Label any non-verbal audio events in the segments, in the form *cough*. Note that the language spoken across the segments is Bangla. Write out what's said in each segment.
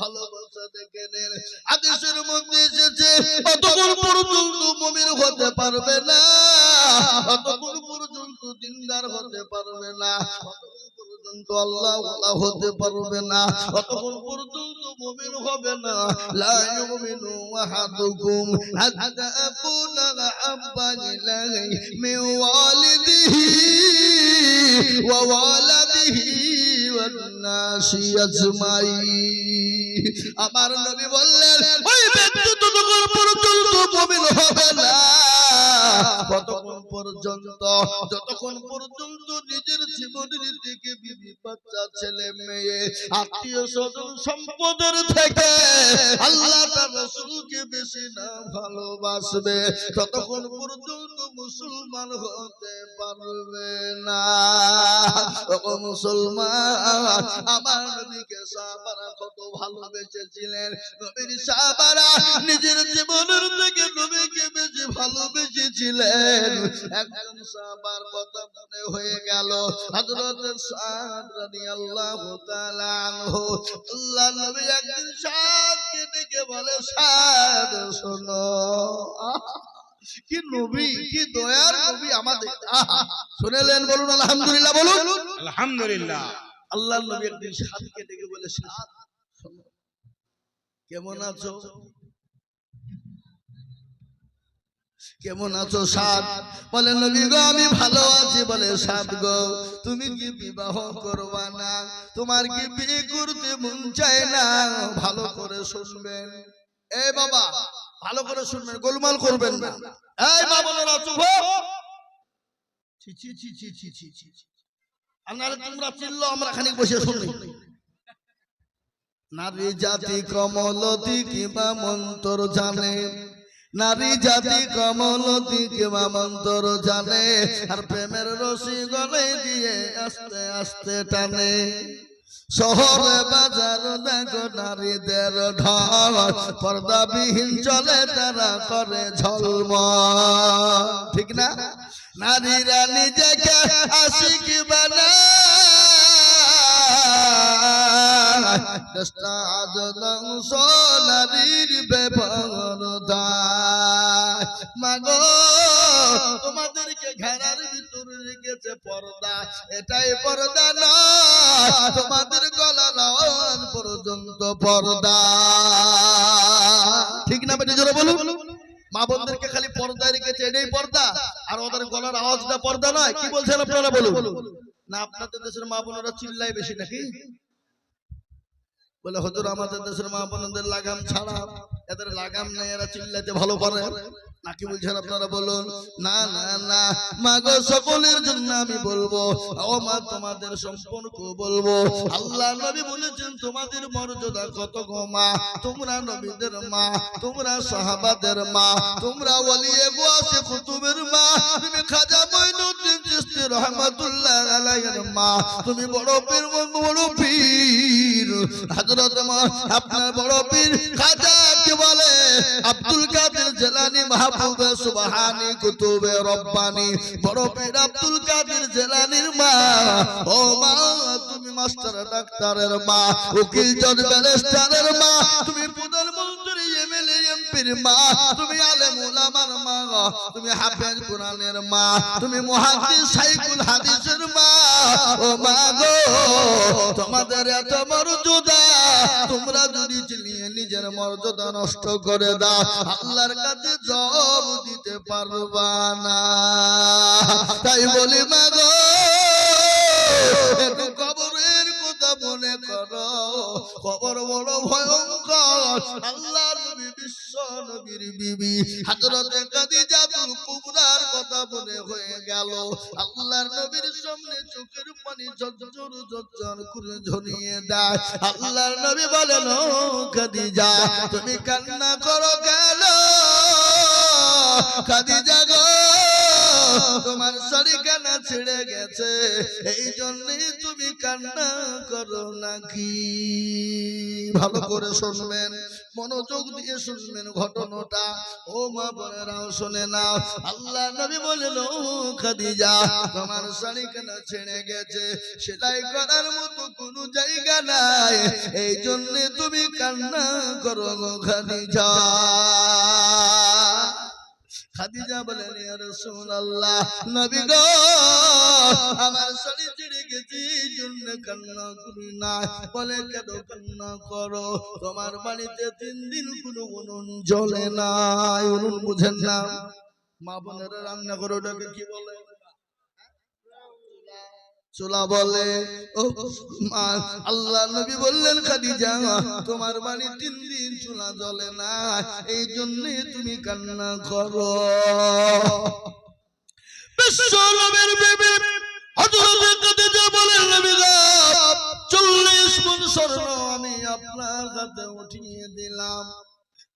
ভালোবাসা দেখে নেন হাদিসের মধ্যে এসেছে অতক্ষণ পর্যন্ত মুমিন হতে পারবে না। অতক্ষণ পর্যন্ত দিনদার হতে পারবে না। পর্যন্ত আল্লাহ ওয়ালা হতে পারবে না। অতক্ষণ পর্যন্ত মুমিন হবে না। লা আহাদুকুম ওয়ালিদিহি ওয়া ওয়ালাদিহি আমার নবী বললেন, ওই ব্যক্তি ততক্ষণ পর্যন্ত হবে না কতক্ষণ পর্যন্ত, যতক্ষণ পর্যন্ত নিজের জীবনের দিকে বিবি ততক্ষণ পর্যন্ত মুসলমান হতে পারবে না। মুসলমান, আমার নবীকে কত ভালোবেসেছিলেন। নবীর নিজের জীবনের থেকে নবীকে বেশি ভালোবেসেছিলেন। একজন সাহাবার কথা মনে হয়ে গেল, হযরত সাদ রাদিয়াল্লাহু তাআলা আনহু আল্লাহ নবী একদিন সাদকে ডেকে বলে সাদ শোনো। কি নবী কি দয়ার নবী আমাদের। শুনেলেন বলুন আলহামদুলিল্লাহ বলুন। আলহামদুলিল্লাহ। আল্লাহ নবী একদিন সাদকে ডেকে বলে সাদ শোনো, কেমন আছো? কেমন আছো সাত? বলে, নবী গো, আমি ভালো আছি। বলে, সাত গো, তুমি কি বিবাহ করবা না? তোমার কি বিয়ে করতে মন চায় না? ভালো করে শুনবেন। এ বাবা, ভালো করে শুনবেন, গোলমাল করবেন না। এই মা বোনেরা, চুপ ছি ছি ছি ছি ছি ছি ছি আপনারে তোমরা চিল্লো আমরা খানিক বসে শুনি। নারী জাতি কমলতি কিবা মন্তর জানে। নারী জাতি কমলতি কিবা মন্তর জানে, আর প্রেমের রশি গলে দিয়ে আস্তে আস্তে টানে। শহরে বাজার দেখো নারীদের ঢল, পর্দাবিহীন চলে তারা করে ঝলম ঠিক না? নারীরা নিজেকে আশিক বানায়। চেষ্টা আজ ধ্বংস নারীর মাগো, তোমাদেরকে ঘেরার ভিতরে রেখেছে পর্দা। এটাই পর্দা নয়, তোমাদের আওয়াজ পর্যন্ত পর্দা। ঠিক না বেটে, জোরে বলুন। মা বোনদেরকে খালি পর্দায় রেখেছে, এটাই পর্দা। আর ওদের গলার আওয়াজটা পর্দা নয়, কি বলছেন আপনারা বলুন? না, আপনাদের দেশের মা বোনেরা চিল্লায় বেশি নাকি? বলে হজুর আমাদের দেশের মা বোনদের লাগাম ছাড়া এদের লাগাম নেই, এরা চিল্লাতে ভালো পারে। নাকি বলছেন আপনারা বলুন? না না না। মা গো সকলের জন্য আমি বলব। ও মা, তোমাদের সম্পর্ক বলব। আল্লাহ নবী বলেছেন, তোমাদের মর্যাদা কত গো মা? তোমরা নবীদের মা, তোমরা সাহাবাদের মা, তোমরা ওলিয়ে গোয়াসে কুতুবের মা। তুমি খাজা মঈনুদ্দিন চিশতি রহমাতুল্লাহ আলাইহির মা। তুমি বড় পীর বড় পীর। হযরত মা, আপনার বড় পীর খাজা বলে, আব্দুল কাদের জেলানি মাহবুবে সুবহানি কুতুবে রব্বানি। বড় পীর আব্দুল কাদের জেলানির মা। ও মা, তুমি মাস্টার ডাক্তারের মা, উকিল জজ ব্যারিস্টারের মা, তুমি প্রধানমন্ত্রী মা, তুমি আলেম উলামার মা, তুমি হাফেজ মা, তুমি মুহাদ্দিস সাইকুল হাদিসের মা। ও মা গো, তোমাদের এত মর্যাদা, তোমরা যদি নিজের মর্যাদা নষ্ট করে দাও, আল্লাহর কাছে জব দিতে পারবা না। তাই বলি মা গো, একটু কবরের কথা মনে করো, কবর বড় ভয়ঙ্কর, আল্লাহ নবীর বিবি। হযরতে কুবরার কথা হয়ে গেল। আল্লাহর নবীর সামনে চোখের পানি ঝরঝর ঝরঝর করে ঝরিয়ে দেয়। আল্লাহর নবী বলেন খাদিজা, তুমি কান্না করো কেন? খাদিজা গো তোমার কানা ছিঁড়ে গেছে। এই জন্যে তুমি কান্না করো নাকি? ভালো করে শুনবেন, মনোযোগ দিয়ে শুনবেন ঘটনাটা। ও মা বোনেরাও শুনে না আল্লাহ নবী বললেন, ও খাদিজা, তোমার কেন ছেড়ে গেছে। সেলাই করার মতো কোনো জায়গা নাই। এই জন্যে তুমি কান্না করো খাদিজা। খাদিজা বলেন ইয়া রাসূলুল্লাহ নবী গো আমার শরীর ছিঁড়ে গেছি জন্য কান্না করি না বলে কেন কান্না করো? তোমার বাড়িতে তিন দিন কোনো উনুন জ্বলে না উনুন বুঝেন না। মা বোনেরা রান্না করে ওটাকে কি বলে? চুলা বলে, ও মা আল্লাহ নবী বললেন, খাদিজা, তোমার বাড়ি তিন দিন চুলা জ্বলে না, এই জন্য তুমি কান্না করো। 40 স্বর্ণ আমি আপনার হাতে উঠিয়ে দিলাম।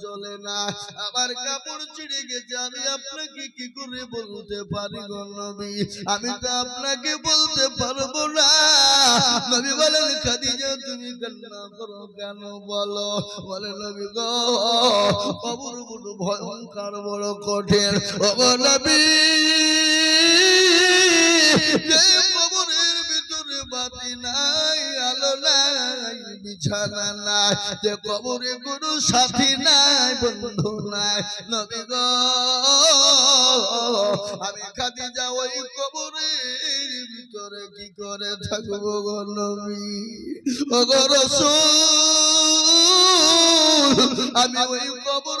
চুলা না। আমার কাপড় ছিঁড়ে গেছে, আমি আপনাকে কি করে বলতে পারি আমি তো আপনাকে বলতে পারব না। নবী বলেন, খাদিজা, তুমি কান্না করো কেন বলো? বলে, নবী গো, কবর ভয়ঙ্কর, বড় কঠিন। বিছানা যে কবরে কোনো সাথী নাই, বন্ধু নাই। নবী গো, আমি খাদিজা ওই কবরের ভিতরে কি করে থাকব গো নবী? ও রাসূল, আমি ওই কবর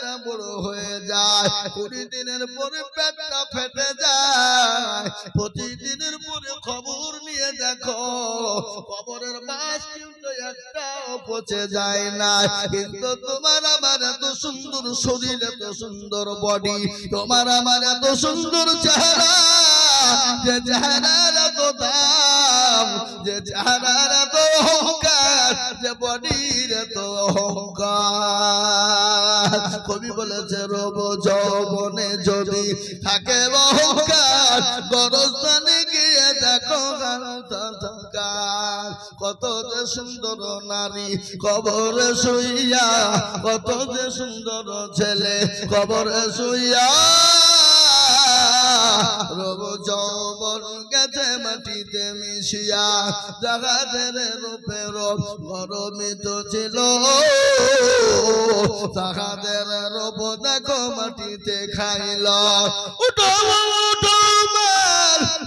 পেটটা বড় হয়ে যায়। কুড়ি দিনের পরে পেটটা ফেটে যায়। প্রতিদিনের পরে খবর নিয়ে দেখো খবরের মাছ কিন্তু একটাও পচে যায় না। কিন্তু তোমার আমার এত সুন্দর শরীর এত সুন্দর বডি তোমার আমার এত সুন্দর চেহারা। যে চেহারার এত দাম যে চেহারার এত অহংকার। যে বডির এত অহংকার। কবি বলেছে, রব যৌবনে যদি থাকে অহংকার, গরস্থানে গিয়ে দেখো কত যে সুন্দর নারী কবরে শুইয়া, কত যে সুন্দর ছেলে কবরে শুইয়া রব যৌবন গেছে মাটিতে মিশিয়া জাগাতের রূপে রব গরমিত ছিল তাহাদের রব দেখো মাটিতে খাইল উঠো উঠো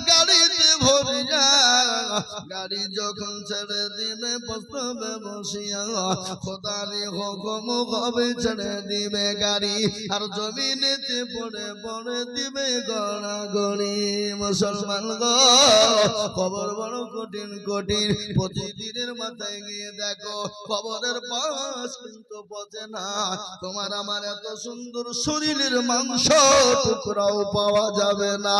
গাড়িতে ভরিয়া গাড়ি যখন ছেড়ে দিবে বসবে বসিয়া খোদারি হুকুম হবে ছেড়ে দিবে গাড়ি? আর জমিনেতে পড়ে পড়ে দিবে গড়া গড়ি মুসলমান খবর বড় কঠিন কঠিন। প্রতিদিনের মাথায় গিয়ে দেখো, খবরের পাশ কিন্তু পচে না। তোমার আমার এত সুন্দর শরীরের মাংস, টুকরাও পাওয়া যাবে না।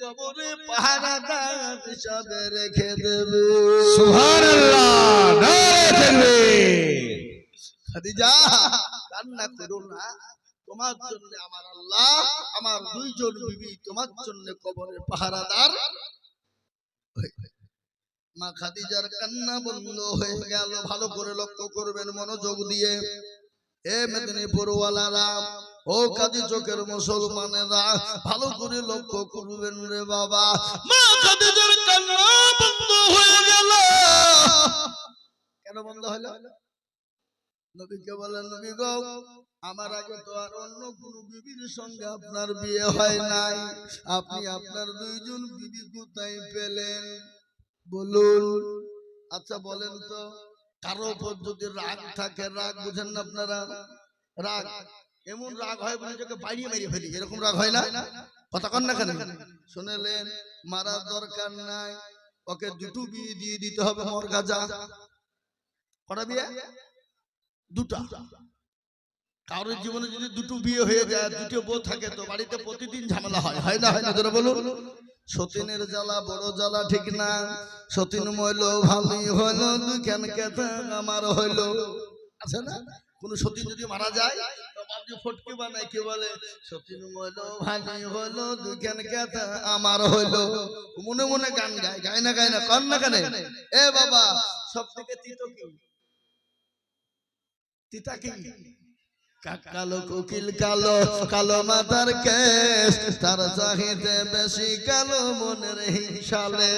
কবরে পাহারাদার হিসাবে রেখে দেবে। সুবহানাল্লাহ নারে তাকবীর খাদিজা কান্না করো না। তোমার জন্য আমার আল্লাহ আমার দুইজন বিবি তোমার জন্য কবরের পাহারাদার। মা খাদিজার কান্না বন্ধ হয়ে গেল। ভালো করে লক্ষ্য করবেন মনোযোগ দিয়ে। এ মেদিনীপুর ওয়ালারা ও কাজী চোখের মুসলমানেরা ভালো করে লক্ষ্য করবেন রে বাবা। মা কান্না বন্ধ হয়ে গেল। কেন বন্ধ হলো? নবীকে বলেন নবী গো আমার আগে তো আর অন্য কোন বিবির সঙ্গে আপনার বিয়ে হয় নাই। আপনি আপনার দুইজন বিবি কোথায় পেলেন? বলুন। আচ্ছা বলেন তো কারও উপর যদি রাগ থাকে রাগ বুঝেন না আপনারা? রাগ? এমন রাগ হয় বলে যাকে বাড়িয়ে মেরে ফেলি এরকম রাগ হয় না? কথা কন না কেন? শুনেলেন মারার দরকার নাই। ওকে দুটো বিয়ে দিয়ে দিতে হবে মোর গাজা। কটা বিয়ে? দুটা। কারোর জীবনে যদি দুটো বিয়ে হয়ে যায় দুটো বউ থাকে তো বাড়িতে প্রতিদিন ঝামেলা হয়। হয়। না? হয় না? তোরা বলুন। সতীনের জ্বালা বড় জ্বালা ঠিক না। সতীন মইল ভালোই হইল কেন কেথা আমার হইল। আছে না? কোন সতীন যদি মারা যায় ফটকে বানায়, কি বলে? কেথা আমার হইল মনে মনে গান গায় গায় না গায় না এ বাবা সব থেকে তিতো কালো কোকিল কালো কালো মাতার কেশ, তার চাহিদে বেশি কালো মনের হিংসালে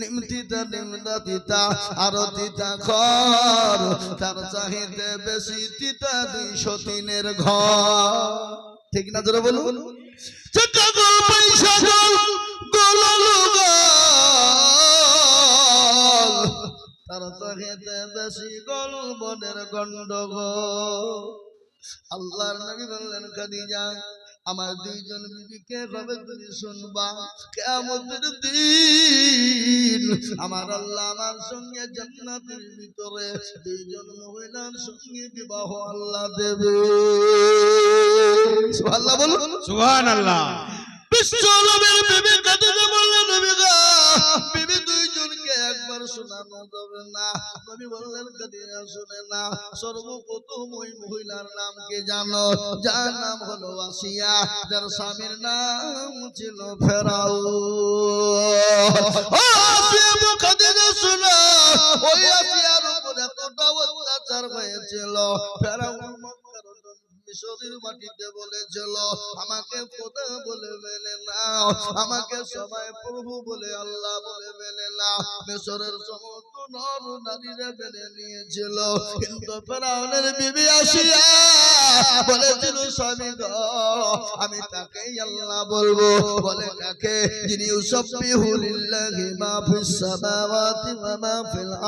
নিমতিতা নিমদা তিতা আরও তিতা ঘর। তার চাহিদে বেশি তিতা দুইশো তিনের ঘর। ঠিক না ধরে বলুন? গোল তার গন্ডগোল। আল্লাহর নবী বললেন, খাদিজা আমার দুইজন বিবিকে ভাবে তুমি শুনবা কেমন দিন আমার আল্লাহ আমার সঙ্গে জান্নাতের ভিতরে দুইজন মহিলার সঙ্গে বিবাহ আল্লাহ দেবে। আল্লাহ বলুন। সুহান আল্লাহ বিশ্ব মহিলার নাম কি জানো? যার নাম হলো আসিয়া যার স্বামীর নাম ছিল ফেরাও খাদিজা শুনো, ওই আসিয়ার উপর এতটা অত্যাচার হয়েছিল। মক্কার মাটিতে বলেছিল, আমাকে খোদা বলে মেনে নাও, আমাকে সবাই প্রভু বলে আল্লাহ বলে মেনে নাও। মিশরের সমস্ত নর নারীরা মেনে নিয়েছিল। কিন্তু ফেরাউনের বিবি আসিয়া বলেছিল, স্বামী গো, আমি তাকেই আল্লাহ বলব। বলে, কাকে? যিনি ইউসাব্বিহু লিল্লাহি মা ফিস সামাওয়াতি ওয়া মা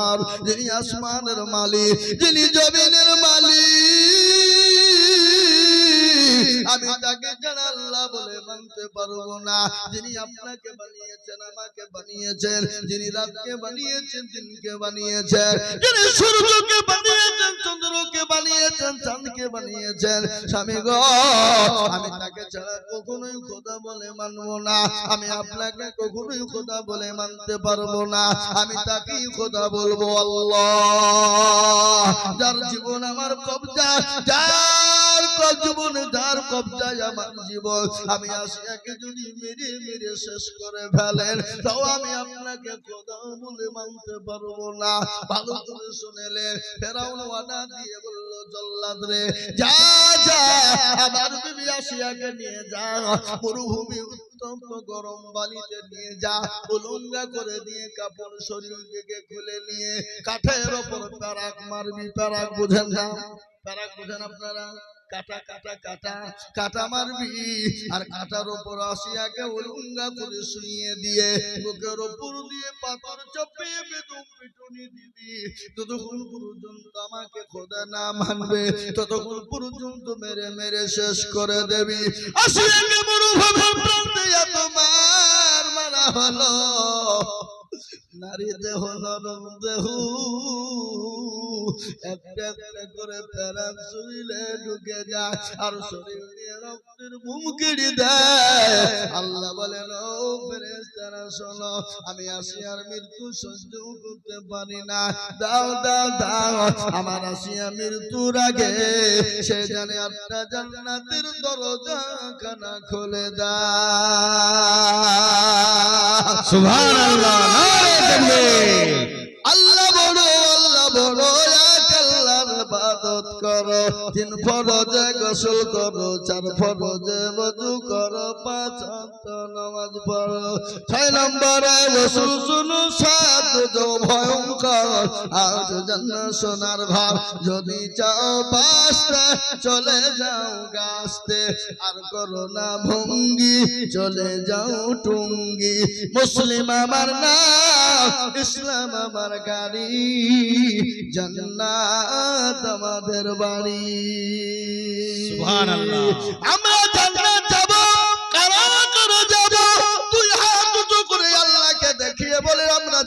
আরদ, যিনি আসমানের মালিক, যিনি জমিনের মালিক। মানতে পারব না। যিনি আপনাকে বানিয়েছেন, আমাকে বানিয়েছেন। যিনি রাতকে বানিয়েছেন, দিনকে বানিয়েছেন। যিনি সূর্যকে বানিয়েছেন, চন্দ্রকে বানিয়েছেন, চাঁদকে বানিয়েছেন। স্বামী গো, আমি তাকে ছাড়া কখনোই খোদা বলে মানবো না। আমি আপনাকে কখনোই খোদা বলে মানতে পারব না। আমি তাকেই খোদা বলব, আল্লাহ। যার জীবন আমার কবজা, যার ক- জীবন যার কবজায় আমার জীবন। আমি আসিয়াকে যদি মেরে মেরে শেষ করে ফেলেন। তাও আমি আপনাকে খোদা বলে মানতে পারব না। ভালো করে শুনেলেন। ফেরাউন ওয়াদা দিয়ে বলল, জল্লাদ রে, যা যা, আমার বিবি আসিয়াকে নিয়ে যা। মরুভূমি গরম বালিতে নিয়ে যা। উলঙ্গা করে দিয়ে কাপড় শরীর থেকে খুলে নিয়ে। কাঠের ওপর প্যারাক মারবি, প্যারাক বুঝেন না? প্যারাক বুঝেন আপনারা? কাটা কাটা কাটা কাটা মারবি। আর কাটার আসিয়াকে উলঙ্গা করে শুইয়ে দিয়ে বুকের দিয়ে চাপিয়ে বেদম পিটুনি দিবি। ততক্ষণ পর্যন্ত আমাকে খোদা না মানবে। ততক্ষণ পর্যন্ত মেরে মেরে শেষ করে দেবি। আসিয়াকে মরুভূমি প্রান্তে এত মার মারা হলো। নারী দেহ নরম দেহ একটা একটা করে শরীরে ঢুকে যায়, আর শরীর রক্তের বুম দেয়। আল্লাহ ও ফেরেশতারা, শোনো, আমি আসিয়ার মৃত্যু সহ্য করতে পারি না। দাও দাও দাও, আমার আসিয়া মৃত্যুর আগে সে জানে আটটা জান্নাতের দরজা খানা খুলে দাও সুবহান আল্লাহ ইবাদত করো তিন ফরজে গোসল করো, চার ফরজে বজু করো, পাঁচ নামাজ পড়ো। ছয় নম্বরে রসুল শুনু সাত ভয়ঙ্কর, আট জন্য সোনার ভাব যদি চাও বাঁচতে চলে যাও গাছতে। আর করো না ভঙ্গি, চলে যাও টুঙ্গি। মুসলিম আমার নাম ইসলাম আমার গাড়ি। জান্নাত আমাদের বাড়ি। আমরা জান্নাত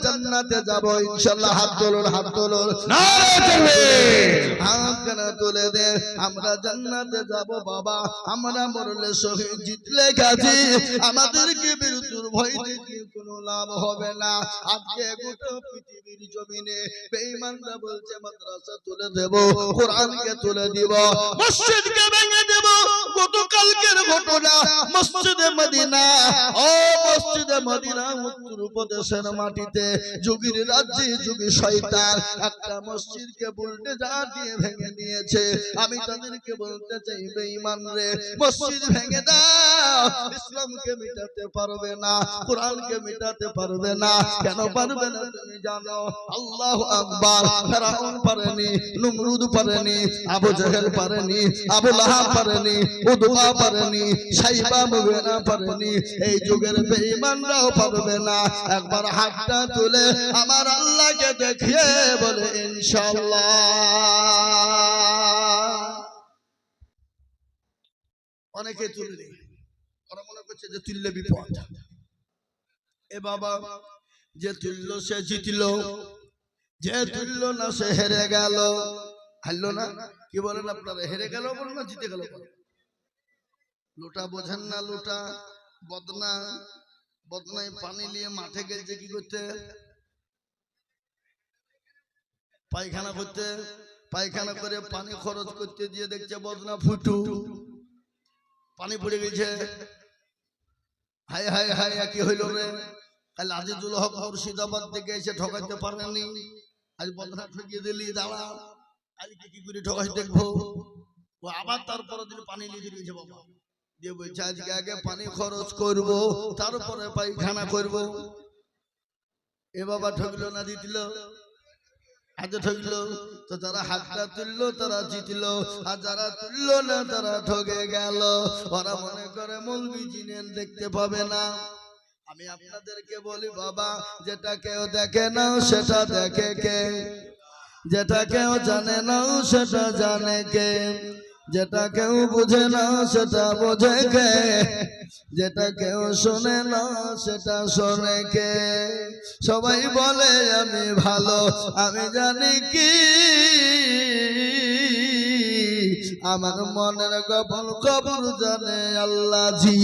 জান্নাতে যাব ইনশাআল্লাহ হাত তোলুন হাত তোলুন। নারে তাকবীর। হাত কেন তুলে দে আমরা জান্নাতে যাব বাবা। আমরা মরলে শহীদ জিতলে গাজী আমাদেরকে মৃত্যুর ভয় থেকে কোনো লাভ হবে না। আজকে গোটা পৃথিবীর জমিনে বেঈমানরা বলছে মাদ্রাসা তুলে দেব কোরআনকে তুলে দিব মসজিদকে ভেঙে দেব। গতকালকের ঘটনা মসজিদে মদিনা। ও মসজিদে মদিনা উত্তর প্রদেশের মাটিতে যুগীর রাজ্যে যুগী শয়তান একটা মসজিদকে বুলটে যা দিয়ে ভেঙে নিয়েছে আমি তাদেরকে বলতে চাই, বেঈমান রে, মসজিদ ভেঙে দাও। ইসলামকে মিটাতে পারবে না, কোরআনকে মিটাতে পারবে না। কেন পারবে না তুমি জানো? আল্লাহ আকবার, ফেরাউন পারেনি, নমরুদ পারেনি, আবু জাহেল পারেনি, আবু লাহাব পারেনি, উদবা পারেনি, সাইবা মুগেনা পারেনি। এই যুগের বেঈমানরাও পারবে না। একবার হাতটা তুলে আমার আল্লাহকে দেখিয়ে বলে, ইনশাআল্লাহ। অনেকে তুললে, ওরা মনে করছে যে তুললে বিপদ। এ বাবা, যে তুলল সে জিতল, যে তুলল না সে হেরে গেল। হারলো না? কি বলেন আপনারা? হেরে গেল বলেন না, জিতে গেল? লোটা বোঝেন না, লোটা বদনা। বদনায় পানি নিয়ে মাঠে গেছে কি করতে? পায়খানা করতে। পায়খানা করে পানি খরচ করতে দিয়ে দেখছে বদনা ফুটু। পানি পড়ে গেছে। হাই হাই হাই কি হইল রে? কাল আজিজুল হক মুর্শিদাবাদ থেকে এসে ঠকাইতে পারেনি আজ বদনা ঠকিয়ে দিলি, দাঁড়া। আজকে কি করে ঠকাই দেখব? ও আবার তারপরে দিন পানি নিয়ে দিয়েছে বাবা। বলছে আজকে আগে পানি খরচ করব, তারপরে পায়খানা করব। এ বাবা ঠকলো না দিতিল আজ ঠকলো, তো যারা হাতটা তুললো, তারা জিতলো। আর যারা তুললো না, তারা ঠকে গেল। ওরা মনে করে মৌলবি জিনেন দেখতে পাবে না। আমি আপনাদেরকে বলি বাবা, যেটা কেউ দেখে না, সেটা দেখে কে? যেটা কেউ জানে না, সেটা জানে কে? যেটা কেউ বুঝে না, সেটা বোঝে কে? যেটা কেউ শোনে না, সেটা শোনে কে? সবাই বলে, আমি ভালো, আমি জানি কি। আমার মনের গোপন খবর জানে আল্লাহ জি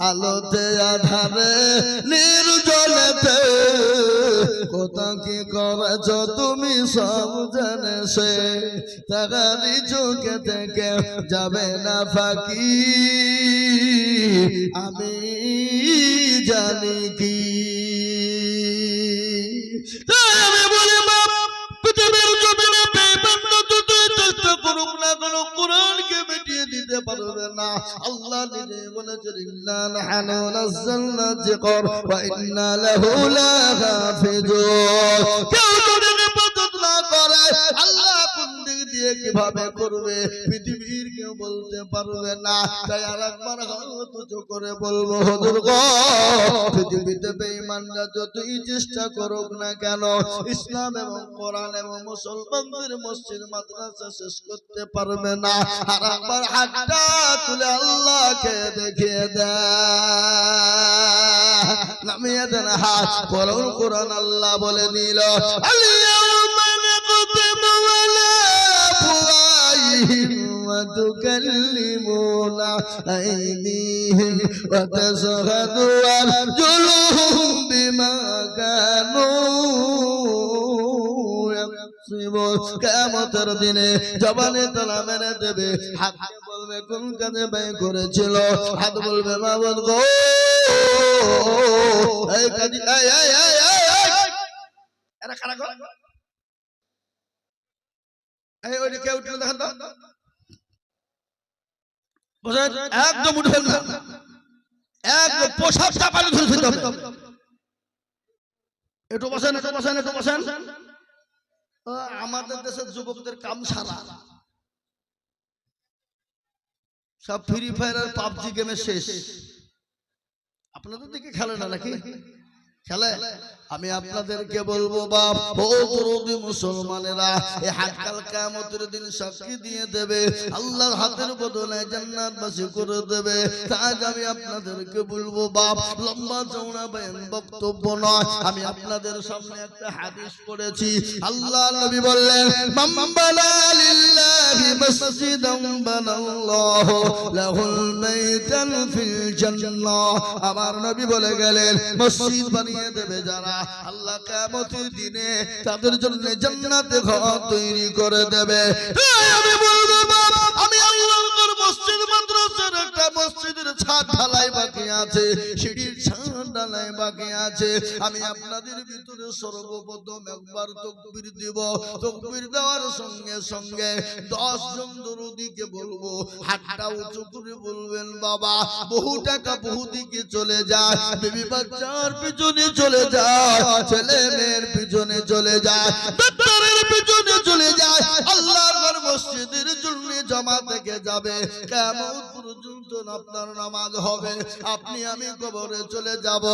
আলোতে আধারে নির্জনেতে কোথা কি করেছ তুমি সব জানে সে তাগারি চোখে থেকে যাবে না ফাঁকি। আমি জানি কি। আমি বলি, বাপ, পৃথিবীর চেষ্টা করুক না কোনো কোরআনকে মিটিয়ে দিতে পারবে না। আল্লাহ নিজে বলেছেন, ইন্না নাহনু নাযালনা যিকর ওয়া ইন্না লাহু লাহাফিজুন। কেউ যদি না করে আল্লাহ কোন দিক দিয়ে কীভাবে করবে? পৃথিবীর কেউ বলতে পারবে না। তাই আর একবার করে বলব, হুজুর পৃথিবীতে যতই চেষ্টা করুক না কেন, ইসলাম এবং কোরআন এবং মুসলমানদের মসজিদ, মাদ্রাসা শেষ করতে পারবে না। আর একবার হাতটা তুলে আল্লাহকে দেখিয়ে দেয় নামিয়ে দেন হাত কোরআন কোরআন আল্লাহ বলে দিল আলিয়াউমা আফওয়াহিহিম وتكلمنا أيديهم وتشهد أرجلهم بما كانوا يكسبون কেমতের দিনে জবানে তালা মেরে দেবে হাত বলবে কোন কাজে ব্যয় করেছিল হাত বলবে মা বলবো এই কাজে এই এই এই এই এই এরা খারাপ এই ওই কে উঠল দেখেন তো। বসেন একদম উঠবেন না একদম পোশাক চাপালে ধরে ধরতে হবে। একটু বসেন একটু বসেন একটু বসেন। আমাদের দেশের যুবকদের কাম সারা সব ফ্রি ফায়ার আর পাবজি গেমে শেষ। আপনাদের দিকে খেলে না নাকি? খেলে আমি আপনাদেরকে বলব বাপ ও মুসলমানেরা এই হাত কাল কিয়ামতের দিন সাক্ষী দিয়ে দেবে আল্লাহর হাতের বদলে জান্নাতবাসী করে দেবে। তাই আমি আপনাদেরকে বলব বাপ লম্বা চওড়া বয়ান বক্তব্য নয় আমি আপনাদের সামনে একটা হাদিস পড়েছি। আল্লাহ নবী বললেন লিল্লাহি। মসজিদান বানাল্লাহু লাহুল বাইতান ফিল জান্নাহ আমার নবী বলে গেলেন, মসজিদ বানিয়ে দেবে যারা আল্লাহ কিয়ামতের দিনে তাদের জন্য জান্নাতে ঘর তৈরি করে দেবে। আমি বলব আমি আল্লাহর মসজিদ, মাদ্রাসার একটা মসজিদের ছাদ ঢালাই বাকি আছে। সিঁড়ির বাকি আছে। আমি আপনাদের ভিতরে সর্বপ্রথম একবার তকবির দিব। তকবির দেওয়ার সঙ্গে সঙ্গে দশ জন বলব, হাতটা উঁচু করে বলবেন, বাবা, বহু টাকা বহু দিকে চলে যায় বাচ্চার পিছনে চলে যায় ছেলে মেয়ের পিছনে চলে যায় ডাক্তারের পিছনে চলে যায় আল্লাহর মসজিদের জন্য জমা থেকে যাবে। কেমন পর্যন্ত আপনার নামাজ হবে? আপনি আমি কবরে চলে যাব।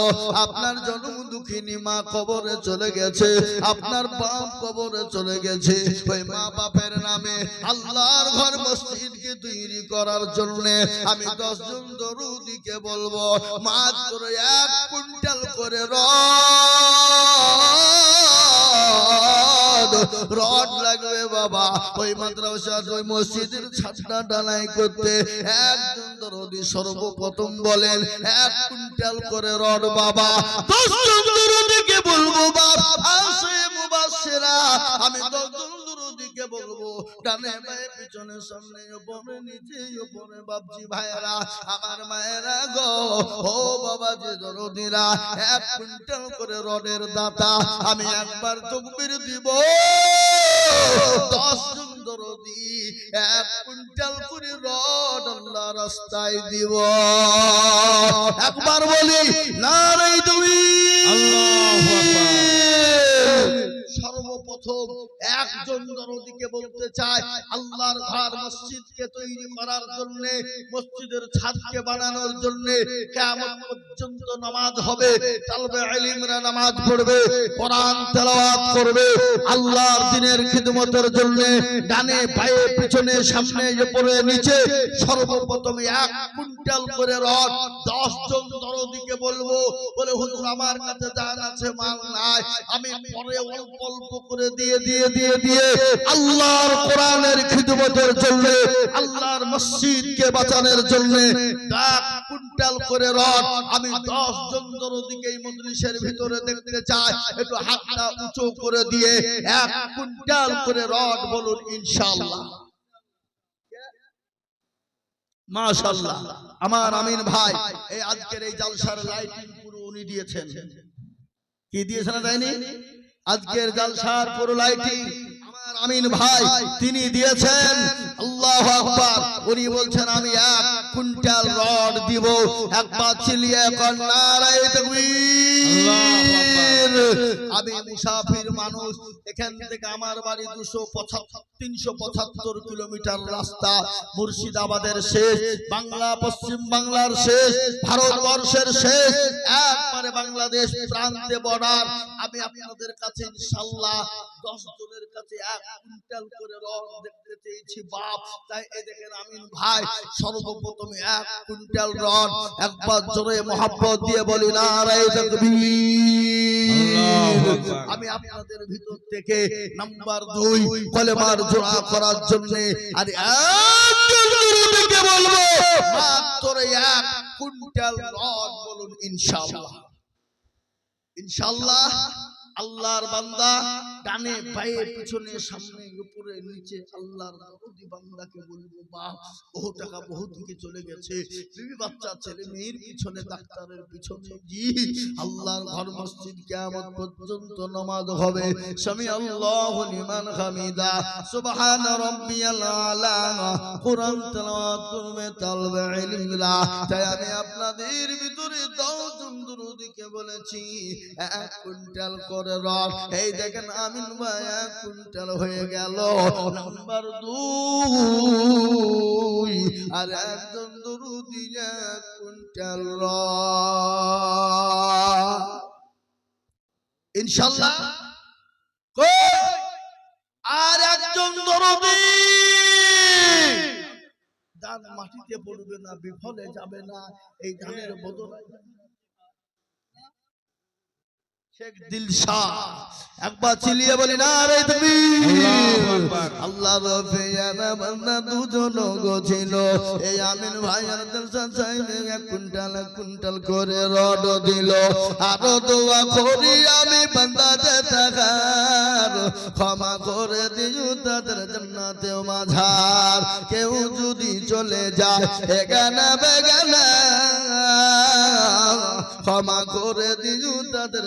আপনার জন্ম দুঃখিনী মা কবরে চলে গেছে। আপনার বাপ কবরে চলে গেছে। ওই মা বাপের নামে আল্লাহর ঘর মসজিদকে তৈরি করার জন্য আমি দশজন দরুদিকে বলব, মাত্র এক কুইন্টাল করে মসজিদের ছাদটা ডালাই করতে একজন দরদি সর্বপ্রথম বলেন, এক কুইন্টাল করে রড বাবা। দশজন দরদিকে বলব বাবা আসে মুবাসসিরা। আমি দরদিকে বলব, ডানে বায়ে পিছনে, সামনে, উপরে, নিচে, উপরে, বাপজি ভাইরা আমার মায়েরা গো, ও বাবা যে দরদিরা, এক কুইন্টাল করে রডের দাতা, আমি একবার তকবির দিব। দশ জন দরদি এক কুইন্টাল করে রড আল্লাহ রাস্তায় দিব। একবার বলি নারাই তুমি আল্লাহু আকবার। সর্বপ্রথম একজন দরদিকে বলতে চাই আল্লাহর ঘর মসজিদকে তৈরি করার জন্য, মসজিদের ছাদকে বানানোর জন্য কিয়ামত পর্যন্ত নামাজ হবে, তালবে ইলমরা নামাজ পড়বে, কোরআন তেলাওয়াত করবে, আল্লাহর দিনের খিদমতের জন্য ডানে পায়ে পিছনে সামনে উপরে নিচে সর্বপ্রথম এক কুইন্টাল করে রড দশ জন দরদিকে বলব, বলে, হুজুর, আমার কাছে জান আছে, মাল নাই, আমি পরে অল্প অল্প করে আমার আমিন ভাই, এই আজকের এই জালসার লাইটিং পুরো উনি দিয়েছেন। কি দিয়েছেন না দেয়নি আজকের জালসার পুরো লাইটিং আমিন ভাই, তিনি দিয়েছেন, আল্লাহু আকবার উনি বলছেন, আমি এক কুইন্টাল রড দিব আকবার। আমি মুসাফির মানুষ, এখান থেকে আমার বাড়ি দুশো তিনশো পঁচাত্তর কিলোমিটার রাস্তা, মুর্শিদাবাদের শেষ, বাংলা, পশ্চিম বাংলার শেষ, ভারতবর্ষের শেষ, একবারে বাংলাদেশ প্রান্তে বর্ডার আমি আপনাদের কাছে ইনশাল্লাহ দশ জনের কাছে এক রায় আমি আপনাদের ভিতর থেকে নাম্বার দুই, কলেমার জোড়া করার জন্য বলব এক কুইন্টাল বলুন আল্লাহর বান্দা ডানে পায়ে পিছনে সামনে উপরে নিচে আল্লাহর দরদি বান্দাকে বলব বাপ বহু টাকা বহু দিকে চলে গেছে। বিবি বাচ্চা ছেলে মেয়ের পিছনে ডাক্তারের পিছনে জি আল্লাহর ঘর মসজিদ কিয়ামত পর্যন্ত নামাজ হবে। স্বামী আল্লাহ লিমান হামিদা। সুবহান রাব্বিয়াল আলা। কোরআন তেলাওয়াত করবে তালবে ইলমিরা তাই আমি আপনাদের ভিতরে দশজন দুরুদিকে বলেছি এক কুইন্টাল করে রড এই দেখেন আমিন এক কুইন্টাল হয়ে গেল। নাম্বার দুই, আর একজন দুরুদি এক কুইন্টাল ইনশাল্লাহ। আর একজন দরদি। দান মাটিতে পড়বে না, বিফলে যাবে না, এই ধানের বদলে শেখ দিলশাহ একবার চিলিয়ে বলি না রে তুমি। আল্লাহু রফিয়ানা বান্দা দুজন এই আমিন ভাই সাহেব এক কুইন্টাল এক কুইন্টাল করে রড দিল। আরও দোয়া করি আমি ক্ষমা করে দিও তাদের জান্নাতে মাঝার। কেউ যদি চলে যায় এখানে বেগানা। ক্ষমা করে দিও তাদের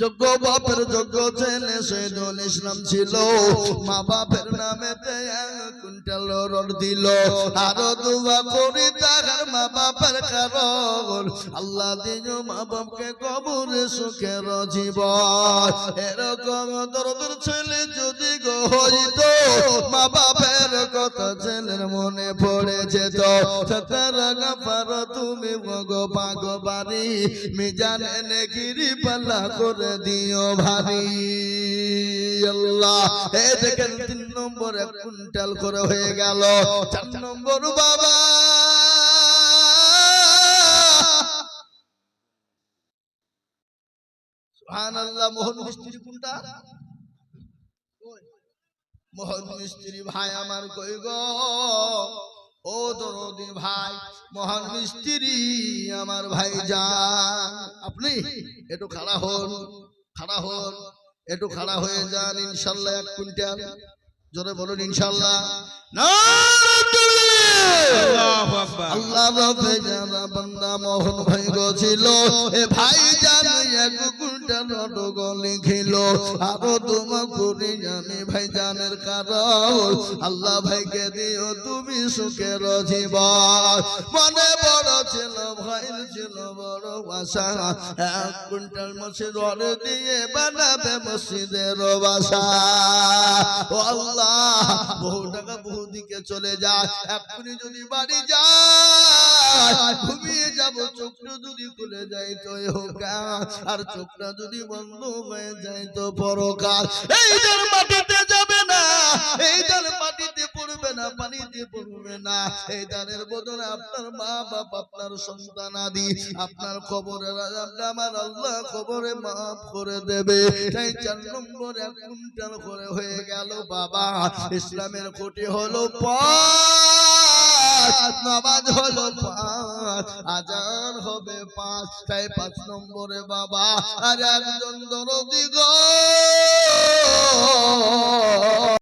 যোগ্য বাপের যোগ্য ছেলে ইসলাম ছিল, মা বাপের নামে কুইন্টাল রড দিল। দুয়া করি তাহার মা বাপের কারণ। আল্লাহ দিন মা বাপকে সুখের এরকম ছেলে যদি মা বাপের কথা ছেলের মনে পড়ে যেত। সতার তুমি গো পাগ বাড়ি। মিজান গিরি পাল্লা করে দিও এ দেখেন তিন নম্বর কুইন্টাল করে হয়ে গেল। চার নম্বর বাবা। সুবহানাল্লাহ, মোহন মিস্ত্রি কোনটা? মোহন মিস্ত্রি ভাই আমার কই গো? ও দরদি ভাই মহান মিস্ত্রি আমার ভাই যান আপনি একটু খাড়া হন খাড়া হন একটু খাড়া হয়ে যান ইনশাল্লাহ এক কুইন্টাল। জোরে বলুন ইনশাল্লাহ। না আল্লাহু আল্লাহ রবে জানা বান্দা মোহন ভাই গছিল এ ভাই জান এক কুইন্টাল রড লিখিল আরও তোমা করি আমি ভাই জানের কারণ। আল্লাহ ভাইকে দিও তুমি সুখের জীবন। মনে বড় ছিল, ভাইর ছিল বড় আশা। এক কুইন্টাল মসজিদ রড দিয়ে বানাবে মসজিদের বাসা। ও আল্লাহ, বহু টাকা বহু দিকে চলে যায়। এক্ষুনি যদি বাড়ি যায় ঘুমিয়ে যাব চোখটা যদি খুলে যায় তো আর চোখটা যদি বন্ধ হয়ে যায় তো পরকাল এই যার *laughs* মাটিতে যাবে না এই যার মাটিতে পড়বে না পানিতে পড়বে না। এই দানের বদলে আপনার মা বাপ আপনার সন্তান আদি আপনার খবরের আমার আল্লাহ খবরে মাফ করে দেবে। তাই চার নম্বর এক কুইন্টাল করে হয়ে গেল বাবা। ইসলামের কোটি হলো পাঁচ নামাজ হলো পাঁচ। আজান হবে পাঁচ তাই পাঁচ নম্বরে বাবা। আর একজন দরদি গো।